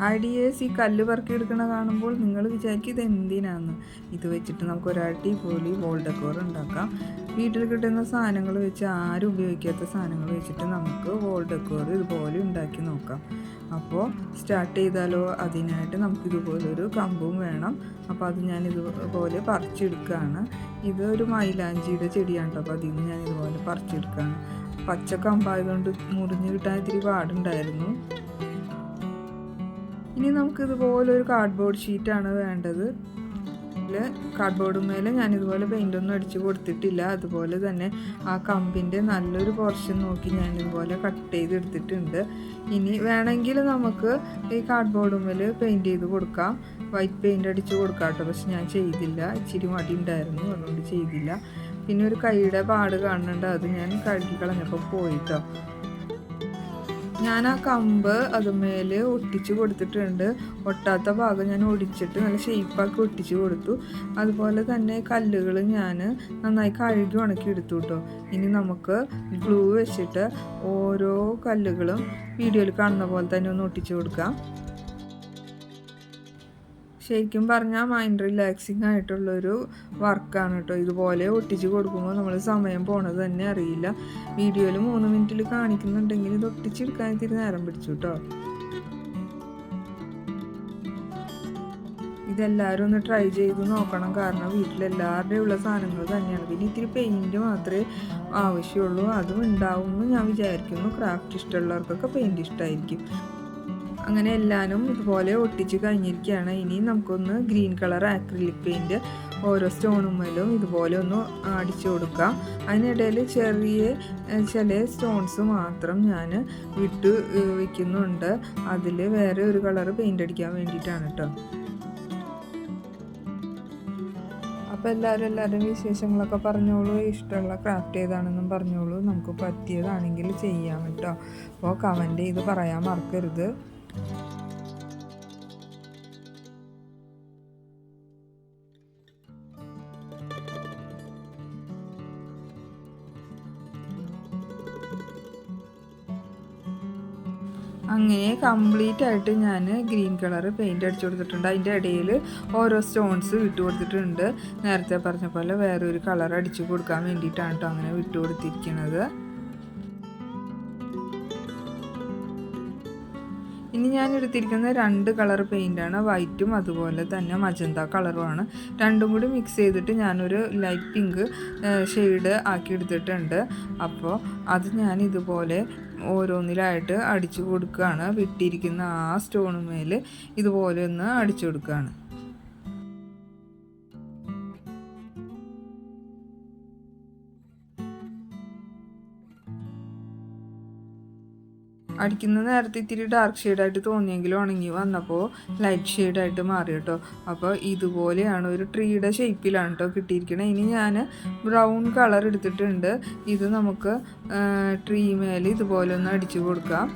ഹൈഡിയേഴ്സ് ഈ കല്ല് പറക്കി എടുക്കണ കാണുമ്പോൾ നിങ്ങൾ വിചാരിക്കും ഇത് എന്തിനാന്ന്. ഇത് വെച്ചിട്ട് നമുക്ക് ഒരു അടിപൊളി വോൾ ഡെക്കോർ ഉണ്ടാക്കാം. വീട്ടിൽ കിട്ടുന്ന സാധനങ്ങൾ വെച്ച് ആരും ഉപയോഗിക്കാത്ത സാധനങ്ങൾ വെച്ചിട്ട് നമുക്ക് വോൾ ഡെക്കോർ ഇതുപോലെ ഉണ്ടാക്കി നോക്കാം. അപ്പോൾ സ്റ്റാർട്ട് ചെയ്താലോ? അതിനായിട്ട് നമുക്ക് ഇതുപോലൊരു കമ്പും വേണം. അപ്പോൾ അത് ഞാൻ ഇതുപോലെ പറിച്ചെടുക്കുകയാണ് ഇത് ഒരു മൈലാഞ്ചിയുടെ ചെടിയാണ് അപ്പോൾ അതിൽ നിന്ന് ഞാൻ ഇതുപോലെ പറിച്ചെടുക്കുകയാണ് പച്ച കമ്പായതുകൊണ്ട് മുറിഞ്ഞ് കിട്ടാൻ ഇത്തിരി പാടുണ്ടായിരുന്നു. ഇനി നമുക്ക് ഇതുപോലെ ഒരു കാർഡ്ബോർഡ് ഷീറ്റാണ് വേണ്ടത്. കാർഡ്ബോർഡ് മേലെ ഞാൻ ഇതുപോലെ പെയിന്റ് ഒന്നും അടിച്ച് കൊടുത്തിട്ടില്ല. അതുപോലെ തന്നെ ആ കമ്പിന്റെ നല്ലൊരു പോർഷൻ നോക്കി ഞാൻ ഇതുപോലെ കട്ട് ചെയ്തെടുത്തിട്ടുണ്ട്. ഇനി വേണമെങ്കിൽ നമുക്ക് ഈ കാർഡ്ബോർഡ് മേൽ പെയിന്റ് ചെയ്ത് കൊടുക്കാം. വൈറ്റ് പെയിന്റ് അടിച്ച് കൊടുക്കാം കേട്ടോ. പക്ഷെ ഞാൻ ചെയ്തില്ല. ഇച്ചിരി മടി ഉണ്ടായിരുന്നു. അതുകൊണ്ട് ചെയ്തില്ല. പിന്നെ ഒരു കൈയുടെ പാട് കാണുന്നുണ്ട്. അത് ഞാൻ കഴുകി കളഞ്ഞപ്പോൾ പോയിട്ടോ ഞാൻ ആ കമ്പ് അതുമേൽ ഒട്ടിച്ച് കൊടുത്തിട്ടുണ്ട്. ഒട്ടാത്ത ഭാഗം ഞാൻ ഒടിച്ചിട്ട് നല്ല ഷേപ്പാക്കി ഒട്ടിച്ച് കൊടുത്തു. അതുപോലെ തന്നെ കല്ലുകൾ ഞാൻ നന്നായി കഴുകി ഉണക്കി എടുത്തു കേട്ടോ ഇനി നമുക്ക് ഗ്ലൂ വെച്ചിട്ട് ഓരോ കല്ലുകളും വീഡിയോയിൽ കാണുന്ന പോലെ തന്നെ ഒന്ന് ഒട്ടിച്ച് കൊടുക്കാം. ശരിക്കും പറഞ്ഞാൽ മൈൻഡ് റിലാക്സിങ് ആയിട്ടുള്ളൊരു വർക്കാണ് കേട്ടോ ഇതുപോലെ ഒട്ടിച്ച് കൊടുക്കുമ്പോൾ നമ്മൾ സമയം പോണത് തന്നെ അറിയില്ല. വീഡിയോയിൽ മൂന്ന് മിനിറ്റിൽ കാണിക്കുന്നുണ്ടെങ്കിൽ ഇത് ഒട്ടിച്ചെടുക്കാൻ ഇത്തിരി നേരം പിടിച്ചു കേട്ടോ ഇതെല്ലാവരും ഒന്ന് ട്രൈ ചെയ്ത് നോക്കണം. കാരണം വീട്ടിലെല്ലാവരുടെയും ഉള്ള സാധനങ്ങൾ തന്നെയാണ്. പിന്നെ ഇത്തിരി പെയിന്റ് മാത്രമേ ആവശ്യമുള്ളൂ. അതും ഉണ്ടാവുമെന്ന് ഞാൻ വിചാരിക്കുന്നു. ക്രാഫ്റ്റ് ഇഷ്ടമുള്ളവർക്കൊക്കെ പെയിന്റ് ഇഷ്ടമായിരിക്കും അങ്ങനെ എല്ലാനും ഇതുപോലെ ഒട്ടിച്ച് കഴിഞ്ഞിരിക്കുകയാണ്. ഇനി നമുക്കൊന്ന് ഗ്രീൻ കളർ ആക്രിലിക് പെയിന്റ് ഓരോ സ്റ്റോണുമ്മലും ഇതുപോലെ ഒന്ന് അടിച്ചു കൊടുക്കാം. അതിനിടയിൽ ചെറിയ ചില സ്റ്റോൺസ് മാത്രം ഞാൻ വിട്ട് വയ്ക്കുന്നുണ്ട് അതിൽ വേറെ ഒരു കളർ പെയിന്റ് അടിക്കാൻ വേണ്ടിയിട്ടാണ് കേട്ടോ അപ്പോൾ എല്ലാവരും എല്ലാവരും വിശേഷങ്ങളൊക്കെ പറഞ്ഞോളൂ. ഇഷ്ടമുള്ള ക്രാഫ്റ്റ് ചെയ്താണെന്നും പറഞ്ഞോളൂ. നമുക്ക് പറ്റിയതാണെങ്കിൽ ചെയ്യാം കേട്ടോ അപ്പോൾ കമന്റ് ചെയ്ത് പറയാൻ മറക്കരുത്. അങ്ങനെ കംപ്ലീറ്റ് ആയിട്ട് ഞാൻ ഗ്രീൻ കളർ പെയിന്റ് അടിച്ചു കൊടുത്തിട്ടുണ്ട്. അതിന്റെ ഇടയിൽ ഓരോ സ്റ്റോൺസ് വിട്ടു കൊടുത്തിട്ടുണ്ട്. നേരത്തെ പറഞ്ഞ പോലെ വേറൊരു കളർ അടിച്ചു കൊടുക്കാൻ വേണ്ടിയിട്ടാണ് കേട്ടോ അങ്ങനെ വിട്ടു കൊടുത്തിരിക്കുന്നത് ഇനി ഞാൻ എടുത്തിരിക്കുന്ന രണ്ട് കളർ പെയിന്റാണ് വൈറ്റും അതുപോലെ തന്നെ മജന്ത കളറുമാണ് രണ്ടും കൂടി മിക്സ് ചെയ്തിട്ട് ഞാനൊരു ലൈറ്റ് പിങ്ക് ഷെയ്ഡ് ആക്കി എടുത്തിട്ടുണ്ട്. അപ്പോൾ അത് ഞാൻ ഇതുപോലെ ഓരോന്നിലായിട്ട് അടിച്ചു കൊടുക്കുകയാണ്. വിട്ടിരിക്കുന്ന ആ സ്റ്റോണുമേൽ ഇതുപോലെ ഒന്ന് അടിച്ചു കൊടുക്കുകയാണ്. അടിക്കുന്ന നേരത്തെ ഇത്തിരി ഡാർക്ക് ഷെയ്ഡായിട്ട് തോന്നിയെങ്കിലും ഉണങ്ങി വന്നപ്പോൾ ലൈറ്റ് ഷെയ്ഡായിട്ട് മാറി കേട്ടോ. അപ്പോൾ ഇതുപോലെയാണ് ഒരു ട്രീയുടെ ഷേപ്പിലാണ് കേട്ടോ കിട്ടിയിരിക്കുന്നത് ഇനി ഞാൻ ബ്രൗൺ കളർ എടുത്തിട്ടുണ്ട്. ഇത് നമുക്ക് ട്രീ മേൽ ഇതുപോലെ ഒന്ന് അടിച്ചു കൊടുക്കാം.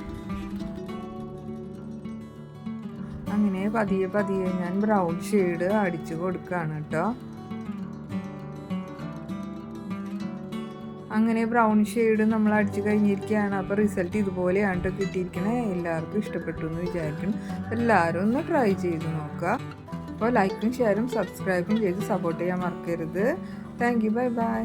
അങ്ങനെ പതിയെ പതിയെ ഞാൻ ബ്രൗൺ ഷെയ്ഡ് അടിച്ചു കൊടുക്കുകയാണ് കേട്ടോ. അങ്ങനെ ബ്രൗൺ ഷെയ്ഡ് നമ്മൾ അടിച്ച് കഴിഞ്ഞിരിക്കുകയാണ്. അപ്പോൾ റിസൾട്ട് ഇതുപോലെയാണ് കേട്ടോ കിട്ടിയിരിക്കണേ. എല്ലാവർക്കും ഇഷ്ടപ്പെട്ടു എന്ന് വിചാരിക്കും എല്ലാവരും ഒന്ന് ട്രൈ ചെയ്ത് നോക്കുക. അപ്പോൾ ലൈക്കും ഷെയറും സബ്സ്ക്രൈബും ചെയ്ത് സപ്പോർട്ട് ചെയ്യാൻ മറക്കരുത്. Thank you bye bye